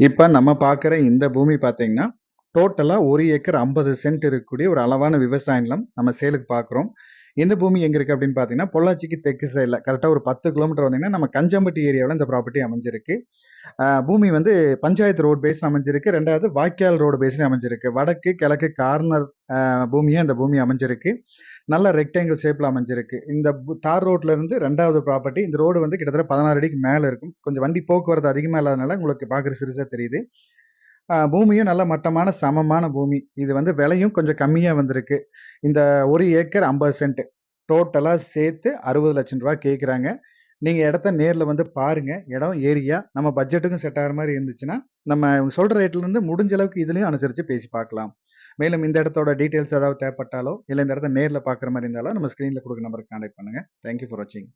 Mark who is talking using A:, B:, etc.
A: இப்போ நம்ம பார்க்குற இந்த பூமி பார்த்தீங்கன்னா, டோட்டலாக ஒரு ஏக்கர் 50 சென்ட் இருக்கக்கூடிய ஒரு அளவான விவசாய நிலம் நம்ம சேலுக்கு பார்க்குறோம். இந்த பூமி எங்க இருக்கு அப்படின்னு பார்த்தீங்கன்னா, பொள்ளாச்சிக்கு தெற்கு சைடில் கரெக்டாக ஒரு 10 கிலோமீட்டர் வந்தீங்கன்னா, நம்ம கஞ்சம்பட்டி ஏரியாவில் இந்த ப்ராப்பர்ட்டி அமைஞ்சிருக்கு. பூமி வந்து பஞ்சாயத்து ரோடு பேஸ்ல அமைஞ்சிருக்கு. ரெண்டாவது வாய்க்கால் ரோடு பேஸ்லயும் அமைஞ்சிருக்கு. வடக்கு, கிழக்கு கார்னர் பூமியே அந்த இந்த பூமி அமைஞ்சிருக்கு. நல்ல ரெக்டாங்கிள் ஷேப்ல அமைஞ்சிருக்கு. இந்த தார் ரோட்ல இருந்து ரெண்டாவது ப்ராப்பர்ட்டி. இந்த ரோடு வந்து கிட்டத்தட்ட 16 அடிக்கு மேல இருக்கும். கொஞ்சம் வண்டி போக்குவரத்து அதிகமா இல்லாதனால உங்களுக்கு பார்க்குற சிறுசா தெரியுது. பூமியும் நல்ல மட்டமான, சமமான பூமி. இது வந்து விலையும் கொஞ்சம் கம்மியாக வந்திருக்கு. இந்த ஒரு ஏக்கர் 50 சென்ட். டோட்டலாக சேர்த்து அறுபது லட்சம் ரூபா கேட்குறாங்க. நீங்கள் இடத்த நேரில் வந்து பாருங்கள் இடம், ஏரியா நம்ம பட்ஜெட்டுக்கும் செட் ஆகிற மாதிரி இருந்துச்சுன்னா, நம்ம சொல்கிற ரேட்லேருந்து முடிஞ்ச அளவுக்கு இதுலேயும் அனுசரித்து பேசி பார்க்கலாம். மேலும் இந்த இடத்தோட டீட்டெயில்ஸ் ஏதாவது தேவைப்பட்டாலோ, இல்லை இந்த இடத்த நேரில் பார்க்குற மாதிரி இருந்தாலும் நம்ம ஸ்க்ரீனில் கொடுக்குற நம்பருக்கு கான்டாக்ட் பண்ணுங்க. தேங்க் யூ ஃபார் வாட்சிங்.